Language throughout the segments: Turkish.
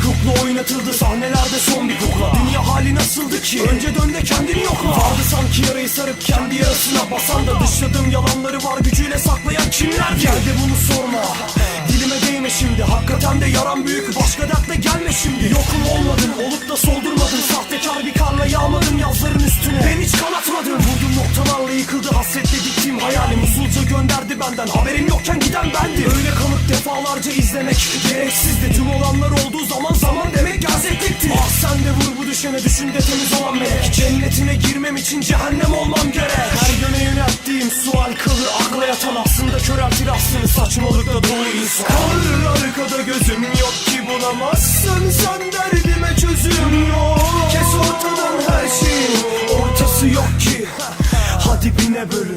aklı oynatıldı. Sahnelerde son bir kukla. Dünya hali nasıldı ki? Önce dön de kendini yokla. Vardı sanki yarayı sarıp kendi yarasına basan da Dışladığım yalanları var gücüyle saklayan kimler ki? Geldi bunu sorma. Dilime değme şimdi. Hakikaten de yaram büyük. Başka dertle gelme şimdi. Yokum olmadın Olup da soldurmadın. Sahtekar bir karla yağmadın yazların üstüne. Ben hiç kanatmadım. Vurdum noktalarla yıkıldı Hasretle diktiğim hayalim gönderdi benden. Haberim yokken giden bendim. Öyle kanıp defalarca izlemek Gereksizdi. Tüm olanlar olduğu zaman zaman demek gerçeklikti Ah sen de vur bu düşene Düşün de temiz olan melek. Cennetine girmem için cehennem olmam gerek. Her yöne yönelttiğim sual kalır Akla yatan aslında köreltir aslını Saçmalıkla dolu insan. Kalır arkada gözüm yok ki bulamazsın. Sen derdime çözüm yok. Kes ortadan her şeyin ortası yok ki. Hadi bine bölün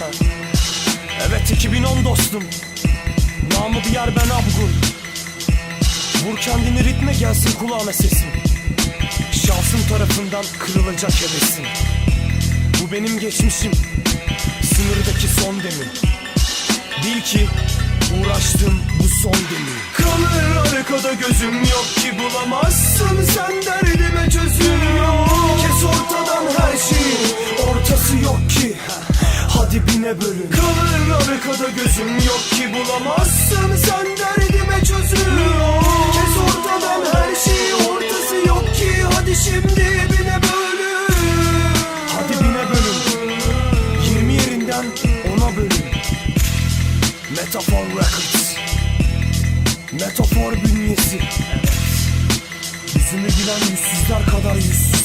bölün Evet 2010 dostum. Namı diğer ben Abgun Vur kendini ritme gelsin kulağına sesim Şansım tarafından kırılacak hevesim Bu benim geçmişim Sınırdaki son demir. Bil ki uğraştım bu son demir. Kalır arkada gözüm yok ki bulamazsın Sen derdime Hadi bine bölün. Kalır arkada gözüm yok ki bulamazsın. Sen derdime çözüm Kes ortadan her şeyi ortası yok ki. Hadi şimdi bine bölün. Hadi bine bölün. 20 yerinden ona bölün. Metafor Records. Metafor bünyesi. Yüzümü gülen yüzsüzler kadar yüzsüzsün